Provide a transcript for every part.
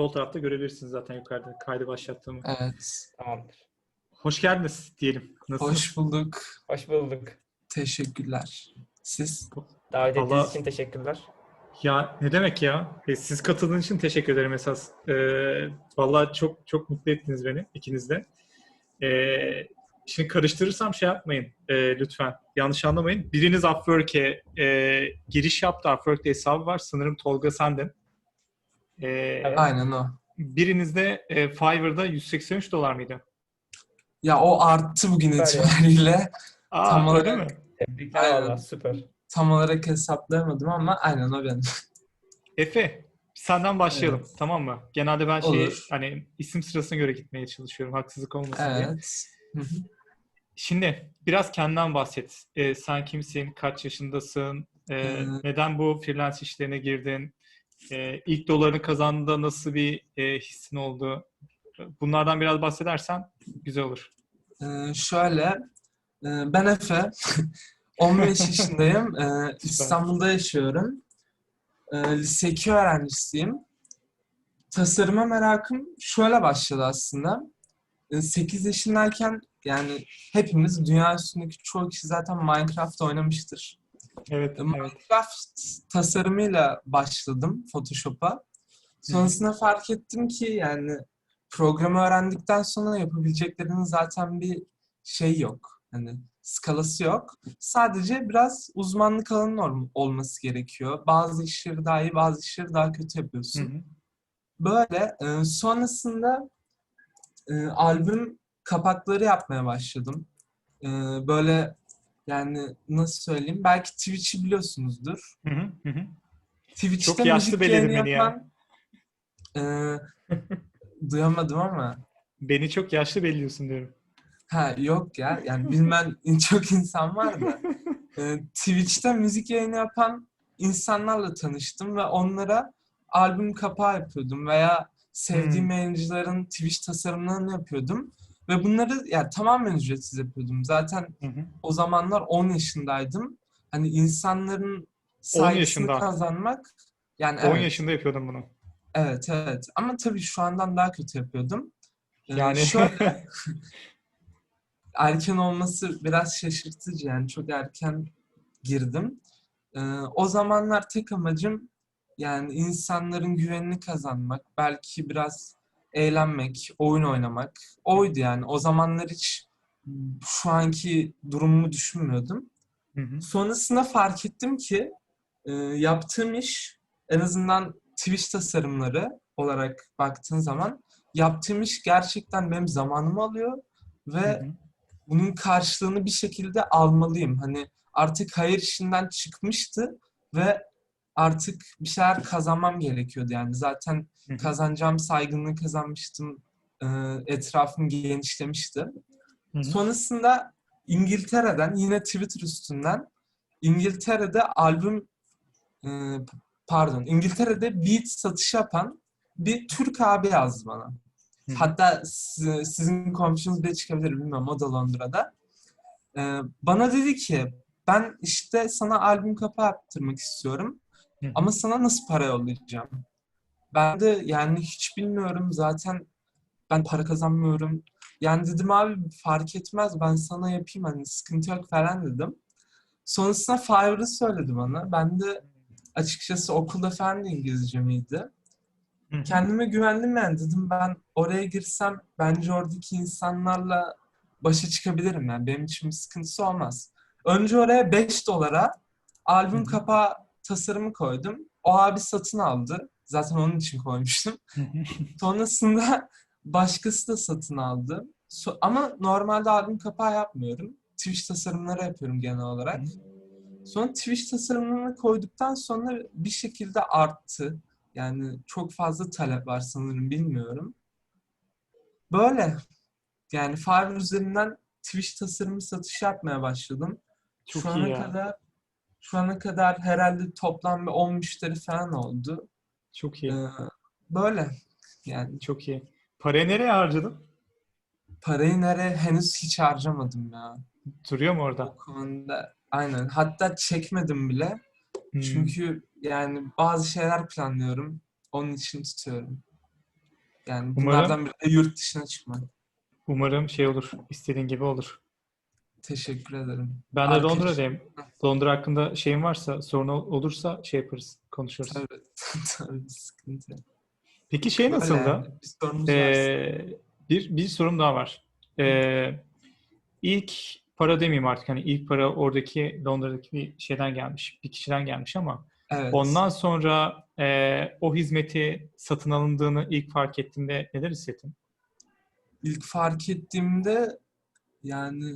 sol tarafta görebilirsiniz zaten yukarıda kaydı başlattığımı. Evet. Tamamdır. Hoş geldiniz diyelim. Nasılsınız? Hoş bulduk. Hoş bulduk. Teşekkürler. Siz? Davet ettiğiniz Allah- için teşekkürler. Ya ne demek ya? E, siz katıldığınız için teşekkür ederim esas. E, vallahi çok çok mutlu ettiniz beni ikiniz de. E, şimdi karıştırırsam şey yapmayın e, lütfen. Yanlış anlamayın. Biriniz Upwork'e e, giriş yaptı. Upwork'te hesabı var. Sanırım Tolga sendin. E, Aynen o. Biriniz de e, Fiverr'da 183 dolar mıydı? Ya o arttı bugün Süper itibariyle. Aa, Tam öyle olarak- mi? Tebrikler Aynen. valla süper. Tam olarak hesaplayamadım ama aynen o benim. Efe, senden başlayalım. Evet. Tamam mı? Genelde ben şey Olur. hani isim sırasına göre gitmeye çalışıyorum. Haksızlık olmasın diye. Evet. Hı hı. Şimdi biraz kendinden bahset. Ee, sen kimsin? Kaç yaşındasın? Ee, Ee, neden bu freelance işlerine girdin? Ee, ilk dolarını kazandığında nasıl bir e, hissin oldu? Bunlardan biraz bahsedersen güzel olur. Ee, şöyle, e, ben Efe, 15 yaşındayım, Ee, İstanbul'da yaşıyorum. Ee, lise 2 öğrencisiyim. Tasarıma merakım şöyle başladı aslında. 8 yaşındayken yani hepimiz dünya üstündeki çoğu kişi zaten Minecraft oynamıştır. Evet, evet. Minecraft tasarımıyla başladım Photoshop'a. Sonrasında fark ettim ki yani programı öğrendikten sonra yapabileceklerinin zaten bir şey yok. Hani skalası yok. Sadece biraz uzmanlık alanının ol- olması gerekiyor. Bazı işleri daha iyi, bazı işleri daha kötü Hı yapıyorsun. hı. Böyle e, sonrasında e, albüm kapakları yapmaya başladım. E, böyle yani nasıl söyleyeyim? Belki Twitch'i biliyorsunuzdur. Hı hı, hı. Twitch'te Çok yaşlı yayını beni ya. yapan e, duyamadım ama Beni çok yaşlı belliyorsun diyorum. ha yok ya yani bilmem çok insan var da e, Twitch'te müzik yayını yapan insanlarla tanıştım ve onlara albüm kapağı yapıyordum veya sevdiğim Hmm. yayıncıların Twitch tasarımlarını yapıyordum ve bunları yani tamamen ücretsiz yapıyordum. Zaten Hı hı. o zamanlar 10 yaşındaydım. Hani insanların saygısını kazanmak yani 10 evet. yaşında yapıyordum bunu. Evet evet ama tabii şu andan daha kötü yapıyordum. Ee, Yani şöyle erken olması biraz şaşırtıcı yani çok erken girdim. Ee, o zamanlar tek amacım yani insanların güvenini kazanmak, belki biraz eğlenmek, oyun oynamak. Oydu yani. O zamanlar hiç şu anki durumumu düşünmüyordum. Hı hı. Sonrasında fark ettim ki e, yaptığım iş en azından Twitch tasarımları olarak baktığın zaman yaptığım iş gerçekten benim zamanımı alıyor ve Hı hı. bunun karşılığını bir şekilde almalıyım. Hani artık hayır işinden çıkmıştı ve artık bir şeyler kazanmam gerekiyordu yani. Zaten kazanacağım saygınlığı kazanmıştım. e, Etrafım genişlemişti. Sonrasında İngiltere'den yine Twitter üstünden İngiltere'de albüm e, pardon İngiltere'de beat satışı yapan bir Türk abi yazdı bana. Hatta si- sizin komşunuz bile çıkabilir bilmiyorum o da Londra'da. E, bana dedi ki ben işte sana albüm kapağı yaptırmak istiyorum Hı ama sana nasıl para yollayacağım? Ben de yani hiç bilmiyorum zaten ben para kazanmıyorum. Yani dedim abi fark etmez ben sana yapayım hani sıkıntı yok falan dedim. Sonrasında Fiverr'ı söyledi bana. Ben de açıkçası okulda falan da İngilizce miydi? Hı hı. Kendime güvendim yani dedim ben oraya girsem bence oradaki insanlarla başa çıkabilirim yani benim için bir sıkıntısı olmaz. Önce oraya 5 dolara albüm kapağı tasarımı koydum. O abi satın aldı. Zaten onun için koymuştum. Sonrasında başkası da satın aldı. So- ama normalde albüm kapağı yapmıyorum. Twitch tasarımları yapıyorum genel olarak. Sonra Twitch tasarımlarını koyduktan sonra bir şekilde arttı. Yani çok fazla talep var sanırım bilmiyorum. Böyle. Yani Fiverr üzerinden Twitch tasarımı satış yapmaya başladım. Çok şu iyi ana ya. kadar şu ana kadar herhalde toplam bir 10 müşteri falan oldu. Çok iyi. Ee, böyle. Yani Çok iyi. Parayı nereye harcadın? parayı nereye henüz hiç harcamadım ya. Duruyor mu orada? O konuda aynen. Hatta çekmedim bile. Hmm. Çünkü yani bazı şeyler planlıyorum. Onun için tutuyorum. Yani Umarım- bunlardan biri de yurt dışına çıkmak. Umarım şey olur. istediğin gibi olur. Teşekkür ederim. Ben de Arkadaş- Londra'dayım. Londra hakkında şeyin varsa, sorun ol- olursa şey yaparız, konuşuruz. Tabii, tabii sıkıntı. Peki şey Böyle nasıldı? yani, Bir. Ee, bir, bir sorum daha var. Ee, ilk para demeyeyim artık. Hani ilk para oradaki Londra'daki bir şeyden gelmiş. Bir kişiden gelmiş ama Evet. ondan sonra e, o hizmeti satın alındığını ilk fark ettiğinde neler hissettin? İlk fark ettiğimde yani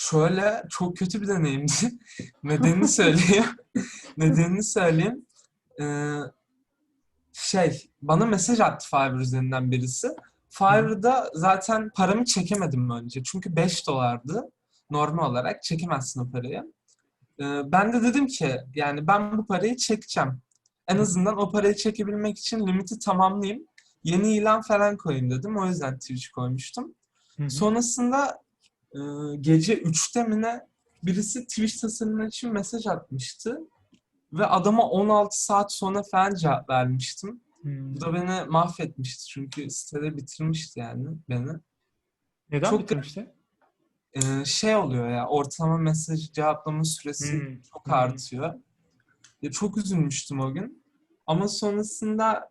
şöyle çok kötü bir deneyimdi. Nedenini söyleyeyim. Nedenini söyleyeyim. Ee, şey bana mesaj attı Fiverr üzerinden birisi. Fiverr'da zaten paramı çekemedim önce. Çünkü 5 dolardı. Normal olarak çekemezsin o parayı. Ee, ben de dedim ki yani ben bu parayı çekeceğim. En azından o parayı çekebilmek için limiti tamamlayayım. Yeni ilan falan koyayım dedim. O yüzden Twitch koymuştum. Hı hı. Sonrasında e, gece 3'te mi ne birisi Twitch tasarımı için mesaj atmıştı. Ve adama 16 saat sonra falan cevap vermiştim. Hmm. Bu da beni mahvetmişti çünkü sitede bitirmişti yani beni. Neden çok- bitirmişti? Ee, şey oluyor ya ortalama mesaj cevaplama süresi Hmm. çok Hmm. artıyor. Ya çok üzülmüştüm o gün. Ama sonrasında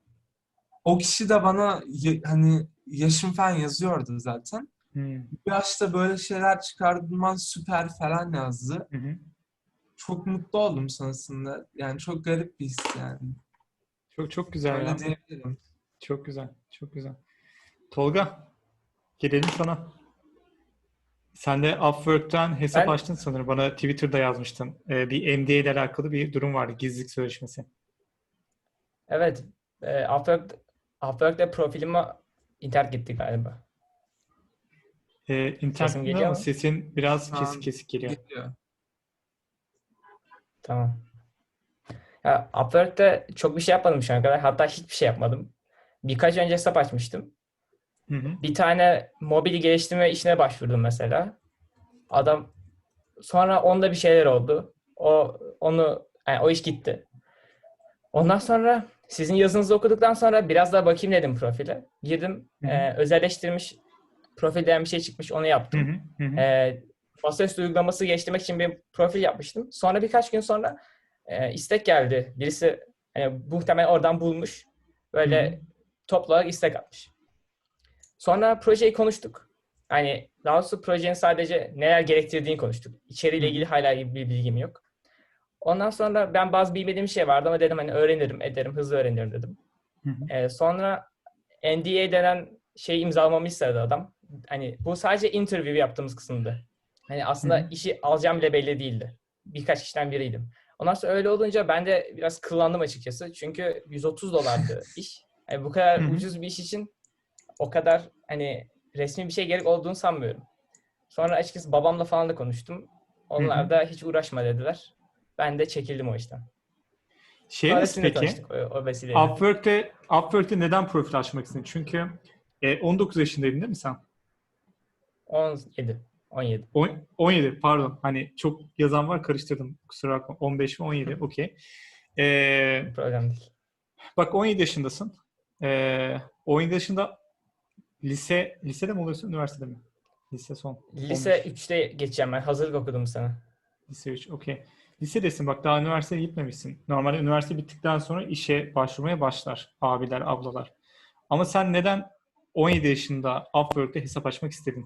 o kişi de bana hani yaşım falan yazıyordu zaten. Hmm. Bu yaşta böyle şeyler çıkardığından süper falan yazdı. Hı hı. Çok mutlu oldum sonrasında. Yani çok garip bir his yani. Çok çok güzel. Öyle diyebilirim. Çok güzel. Çok güzel. Tolga, gelelim sana. Sen de Upwork'ten hesap Ben- açtın sanırım. Bana Twitter'da yazmıştın. Ee, bir MDA ile alakalı bir durum vardı. Gizlilik sözleşmesi. Evet. E, Upwork, Upwork'te profilime internet gitti galiba. Ee, internet Sesim geliyor mu? sesin biraz an kesik kesik geliyor. Geliyor. Tamam. Ya Upwork'te çok bir şey yapmadım şu ana kadar. Hatta hiçbir şey yapmadım. Birkaç önce hesap açmıştım. Hı hı. Bir tane mobil geliştirme işine başvurdum mesela. Adam sonra onda bir şeyler oldu. O onu yani o iş gitti. Ondan sonra sizin yazınızı okuduktan sonra biraz daha bakayım dedim profile. Girdim. Hı hı. e, özelleştirilmiş profilden bir şey çıkmış onu yaptım. Hı hı. Hı. E, masaüstü uygulaması geliştirmek için bir profil yapmıştım. Sonra birkaç gün sonra e, istek geldi. Birisi e, muhtemelen oradan bulmuş. Böyle Hı hı. toplu olarak istek atmış. Sonra projeyi konuştuk. Yani daha doğrusu projenin sadece neler gerektirdiğini konuştuk. İçeriğiyle Hı. ilgili hala bir bilgim yok. Ondan sonra ben bazı bilmediğim şey vardı ama dedim hani öğrenirim, ederim, hızlı öğrenirim dedim. Hı hı. Ee, sonra NDA denen şeyi imzalamamı istedi adam. Hani bu sadece interview yaptığımız kısımdı. Hani aslında Hı hı. işi alacağım bile belli değildi. Birkaç kişiden biriydim. Ondan sonra öyle olunca ben de biraz kıllandım açıkçası. Çünkü 130 dolardı iş. Yani bu kadar Hı hı. ucuz bir iş için o kadar hani resmi bir şey gerek olduğunu sanmıyorum. Sonra açıkçası babamla falan da konuştum. Onlar Hı hı. da hiç uğraşma dediler. Ben de çekildim o işten. Şey nasıl peki? o, o vesileyle. Upwork'te, Upwork'te neden profil açmak istedin? Çünkü e, 19 yaşındaydın değil mi sen? 17. 17. On- 17 pardon. Hani çok yazan var karıştırdım. Kusura bakma. 15 ve 17. Okey. Ee, Problem değil. bak 17 yaşındasın. Ee, 17 yaşında lise lisede mi oluyorsun, üniversitede mi? Lise son. Lise 15. 3'te geçeceğim ben. Hazırlık okudum sene. Lise 3. Okey. Lisedesin bak daha üniversiteye gitmemişsin. Normalde üniversite bittikten sonra işe başvurmaya başlar abiler, ablalar. Ama sen neden 17 yaşında Upwork'te hesap açmak istedin?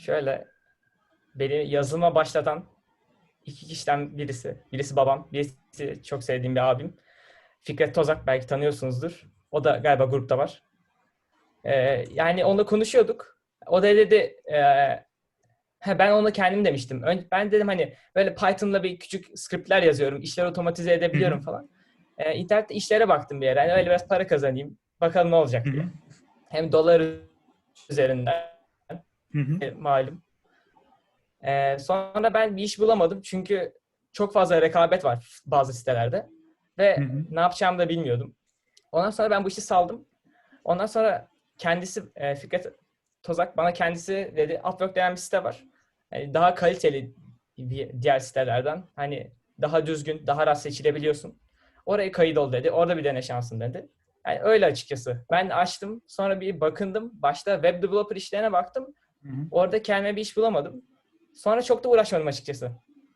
Şöyle beni yazılıma başlatan iki kişiden birisi. Birisi babam, birisi çok sevdiğim bir abim. Fikret Tozak belki tanıyorsunuzdur. O da galiba grupta var. Ee, yani onunla konuşuyorduk. O da dedi e, ha, ben onu kendim demiştim. Ön- ben dedim hani böyle Python'la bir küçük scriptler yazıyorum. işleri otomatize edebiliyorum falan. Ee, internette işlere baktım bir ara. Hani öyle biraz para kazanayım. Bakalım ne olacak diye. Hem dolar üzerinden Hı hı. e, malum. Ee, sonra ben bir iş bulamadım çünkü çok fazla rekabet var bazı sitelerde ve Hı hı. ne yapacağımı da bilmiyordum. Ondan sonra ben bu işi saldım. Ondan sonra kendisi e, Fikret Tozak bana kendisi dedi Upwork denen bir site var. Yani daha kaliteli bir diğer sitelerden. Hani daha düzgün, daha rahat seçilebiliyorsun. Oraya kayıt ol dedi. Orada bir dene şansın dedi. Yani öyle açıkçası. Ben açtım. Sonra bir bakındım. Başta web developer işlerine baktım. Hı hı. Orada kendime bir iş bulamadım. Sonra çok da uğraşmadım açıkçası.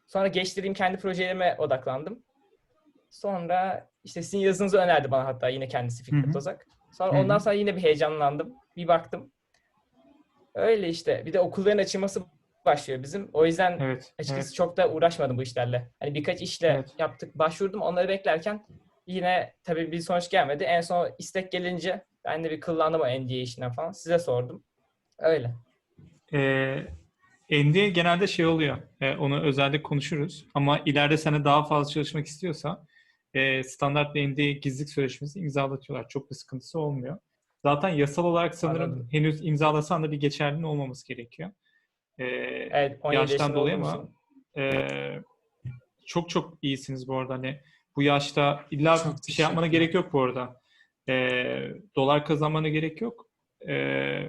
Sonra geçtirdiğim kendi projelerime odaklandım. Sonra işte sizin yazınızı önerdi bana hatta yine kendisi Hı hı. Fikret Tozak. Sonra Hı hı. ondan sonra yine bir heyecanlandım. Bir baktım. Öyle işte. Bir de okulların açılması başlıyor bizim. O yüzden Evet. açıkçası evet. çok da uğraşmadım bu işlerle. Hani birkaç işle Evet. yaptık, başvurdum. Onları beklerken yine tabii bir sonuç gelmedi. En son istek gelince ben de bir kıllandım o NDA işinden falan. Size sordum. Öyle. Ee, NDA genelde şey oluyor. Ee, onu özellikle konuşuruz. Ama ileride sana daha fazla çalışmak istiyorsa e, standart bir NDA gizlilik sözleşmesi imzalatıyorlar. Çok bir sıkıntısı olmuyor. Zaten yasal olarak sanırım Anladım. henüz imzalasan da bir geçerliliğin olmaması gerekiyor. Ee, Evet, 17 yaştan dolayı ama. Ee, çok çok iyisiniz bu arada. Hani bu yaşta illa Çok bir şey yapmana gerek yok bu arada. Ee, dolar kazanmana gerek yok. Ee,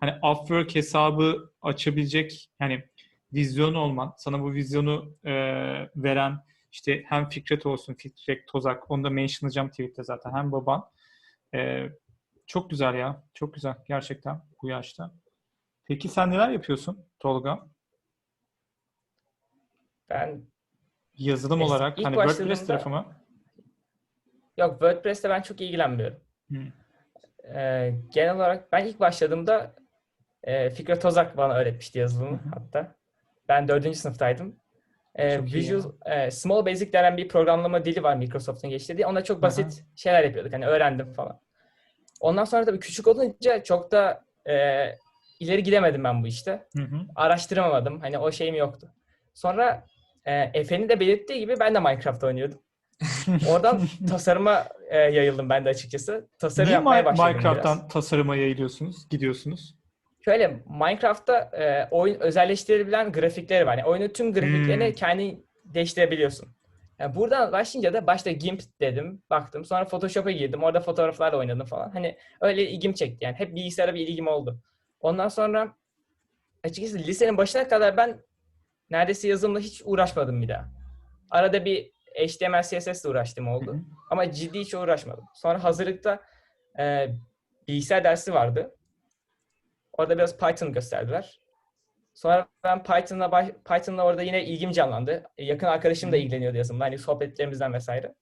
hani Upwork hesabı açabilecek yani vizyon olman, sana bu vizyonu e, veren işte hem Fikret olsun, Fikret Tozak, onu da mentionlayacağım tweette zaten, hem baban. Ee, çok güzel ya, çok güzel gerçekten bu yaşta. Peki sen neler yapıyorsun Tolga? Ben Yazılım Es- olarak hani WordPress tarafı mı? yok WordPress'te ben çok ilgilenmiyorum. Hı. Ee, genel olarak ben ilk başladığımda e, Fikret Tozak bana öğretmişti yazılımı hatta. Ben dördüncü sınıftaydım. Ee, iyi Visual, e, Small Basic denen bir programlama dili var Microsoft'un geçtirdiği. Onda çok basit şeyler yapıyorduk. Hani öğrendim falan. Ondan sonra tabii küçük olunca çok da e, ileri gidemedim ben bu işte. Hı hı. Araştıramadım. Hani o şeyim yoktu. Sonra e, Efe'nin de belirttiği gibi ben de Minecraft oynuyordum. Oradan tasarıma e, yayıldım ben de açıkçası. Tasarım Niye yapmaya başladım Minecraft'tan biraz. tasarıma yayılıyorsunuz, gidiyorsunuz? Şöyle Minecraft'ta e, oyun özelleştirilebilen grafikleri var. Yani oyunun tüm grafiklerini Hmm. kendi değiştirebiliyorsun. Yani buradan başlayınca da başta GIMP dedim, baktım. Sonra Photoshop'a girdim. Orada fotoğraflarla oynadım falan. Hani öyle ilgim çekti. Yani hep bilgisayara bir ilgim oldu. Ondan sonra açıkçası lisenin başına kadar ben neredeyse yazılımla hiç uğraşmadım bir daha. Arada bir HTML, CSS ile uğraştım oldu. Hı hı. Ama ciddi hiç uğraşmadım. Sonra hazırlıkta e, bilgisayar dersi vardı. Orada biraz Python gösterdiler. Sonra ben Python'la Python'la orada yine ilgim canlandı. E, Yakın arkadaşım da ilgileniyordu yazılımla. Hani sohbetlerimizden vesaire.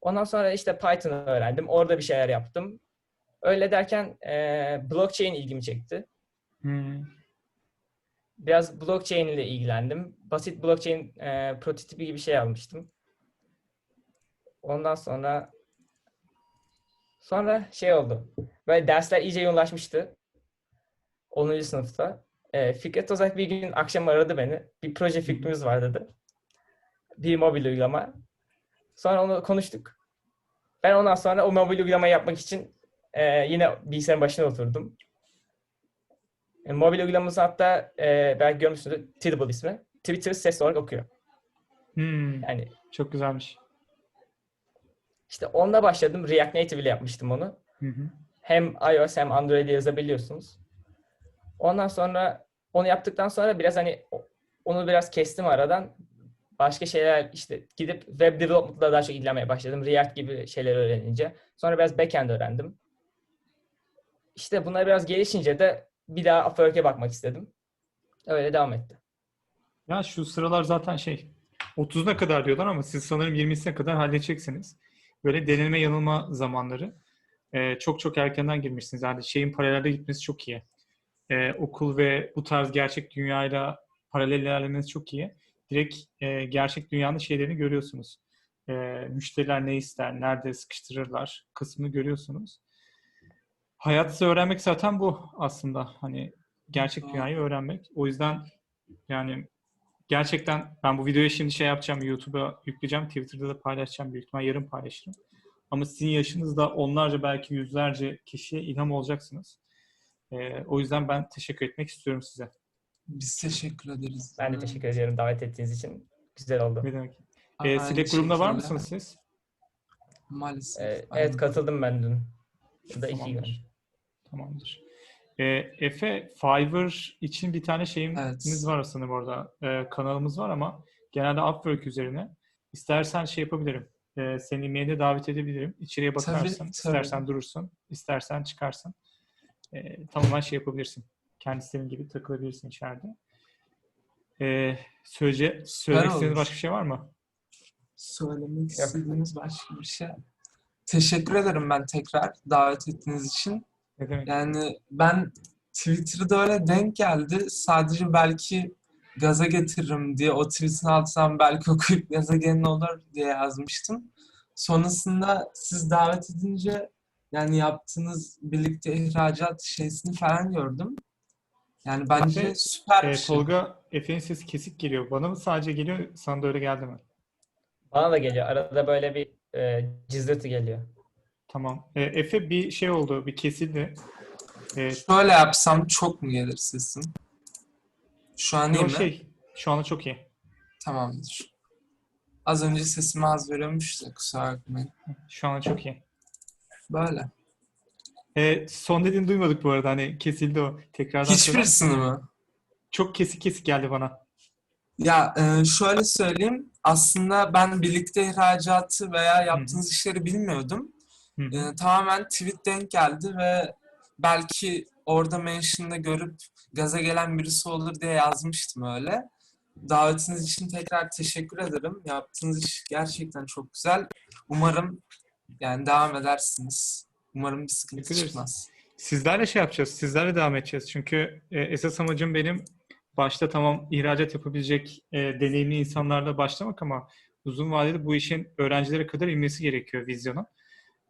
Ondan sonra işte Python'ı öğrendim. Orada bir şeyler yaptım. Öyle derken e, blockchain ilgimi çekti. Hmm. Biraz blockchain ile ilgilendim. Basit blockchain e, prototipi gibi bir şey almıştım. Ondan sonra sonra şey oldu. Böyle dersler iyice yoğunlaşmıştı. 10. sınıfta. E, Fikret Tozak bir gün akşam aradı beni. Bir proje fikrimiz var dedi. Bir mobil uygulama. Sonra onu konuştuk. Ben ondan sonra o mobil uygulamayı yapmak için e, yine bilgisayarın başına oturdum. E, mobil uygulaması hatta e, belki görmüşsünüzdür. Tweetable ismi. Twitter ses olarak okuyor. Hmm. Yani Çok güzelmiş. işte onunla başladım. React Native ile yapmıştım onu. Hı hı. Hem iOS hem Android'e yazabiliyorsunuz. Ondan sonra onu yaptıktan sonra biraz hani onu biraz kestim aradan. Başka şeyler işte gidip web development'la daha çok ilgilenmeye başladım. React gibi şeyler öğrenince. Sonra biraz backend öğrendim. İşte bunlar biraz gelişince de bir daha Upwork'e bakmak istedim. Öyle devam etti. Ya şu sıralar zaten şey 30'una kadar diyorlar ama siz sanırım 20'sine kadar halledeceksiniz. Böyle deneme yanılma zamanları. Ee, çok çok erkenden girmişsiniz. Yani şeyin paralelde gitmesi çok iyi. Ee, okul ve bu tarz gerçek dünyayla paralel ilerlemeniz çok iyi. Direkt e, gerçek dünyanın şeylerini görüyorsunuz. Ee, müşteriler ne ister, nerede sıkıştırırlar kısmını görüyorsunuz. Hayatı öğrenmek zaten bu aslında. Hani gerçek dünyayı öğrenmek. O yüzden yani gerçekten ben bu videoyu şimdi şey yapacağım, YouTube'a yükleyeceğim, Twitter'da da paylaşacağım. Büyük ihtimal yarın paylaşırım. Ama sizin yaşınızda onlarca belki yüzlerce kişiye ilham olacaksınız. Ee, o yüzden ben teşekkür etmek istiyorum size. Biz teşekkür ederiz. Ben de teşekkür ederim davet ettiğiniz için. Güzel oldu. Ne demek? Aa, Ee, aynı Slack grubunda var şekilde. mısınız siz? Maalesef. Aynen. evet katıldım ben dün. Bu da iki gün. Tamamdır. Tamamdır. Ee, Efe, Fiverr için bir tane şeyimiz Evet. var aslında bu arada. Ee, kanalımız var ama genelde Upwork üzerine. İstersen şey yapabilirim. e, senin e-mailine davet edebilirim. İçeriye Tabii, bakarsın. tabii. İstersen durursun. istersen çıkarsın. E, tamamen şey yapabilirsin. Kendi istediğin gibi takılabilirsin içeride. E, söyleyece, söylemek istediğiniz başka bir şey var mı? Söylemek istediğiniz başka bir şey. Teşekkür ederim ben tekrar davet ettiğiniz için. Ne demek? Yani ben Twitter'da öyle denk geldi. Sadece belki gaza getiririm diye o tweet'in altından belki okuyup gaza gelin olur diye yazmıştım. Sonrasında siz davet edince yani yaptığınız birlikte ihracat şeysini falan gördüm. Yani bence Zaten, süper bir E, şey. Tolga Efe'nin sesi kesik geliyor. Bana mı sadece geliyor? Sana da öyle geldi mi? Bana da geliyor. Arada böyle bir e, cızırtı geliyor. Tamam. E, Efe bir şey oldu. Bir kesildi. E, Şöyle yapsam çok mu gelir sesim? Şu an iyi mi? şey şu anda çok iyi. Tamamdır. Az önce sesimi az veriyormuş da kusura bakmayın. Şu anda çok iyi. Böyle. E, son dediğini duymadık bu arada. Hani kesildi o. Tekrardan. Hiçbirisini mi? Çok kesik kesik geldi bana. Ya e, şöyle söyleyeyim. Aslında ben birlikte ihracatı veya yaptığınız işleri bilmiyordum. Hı hı. E, tamamen tweet denk geldi ve belki orada mention'da görüp gaza gelen birisi olur diye yazmıştım öyle. Davetiniz için tekrar teşekkür ederim. Yaptığınız iş gerçekten çok güzel. Umarım yani devam edersiniz. Umarım bir sıkıntı ederiz. çıkmaz. Sizlerle şey yapacağız. Sizlerle devam edeceğiz. Çünkü e, esas amacım benim başta tamam ihracat yapabilecek e, deneyimli insanlarla başlamak ama uzun vadede bu işin öğrencilere kadar inmesi gerekiyor vizyona.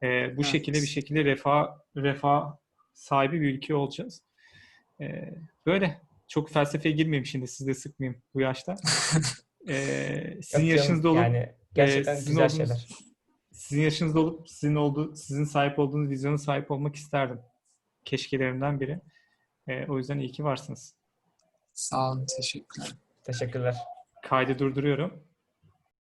E, bu Evet. şekilde bir şekilde refah refah sahibi bir ülke olacağız. E, böyle. Çok felsefeye girmeyeyim şimdi. Sizi de sıkmayayım bu yaşta. E, sizin Yok yaşınızda olup Yani gerçekten sizin güzel olduğunuz- şeyler. Sizin yaşınızda olup sizin oldu sizin sahip olduğunuz vizyona sahip olmak isterdim. Keşkelerimden biri. Ee, o yüzden iyi ki varsınız. Sağ olun, teşekkürler. Teşekkürler. Kaydı durduruyorum.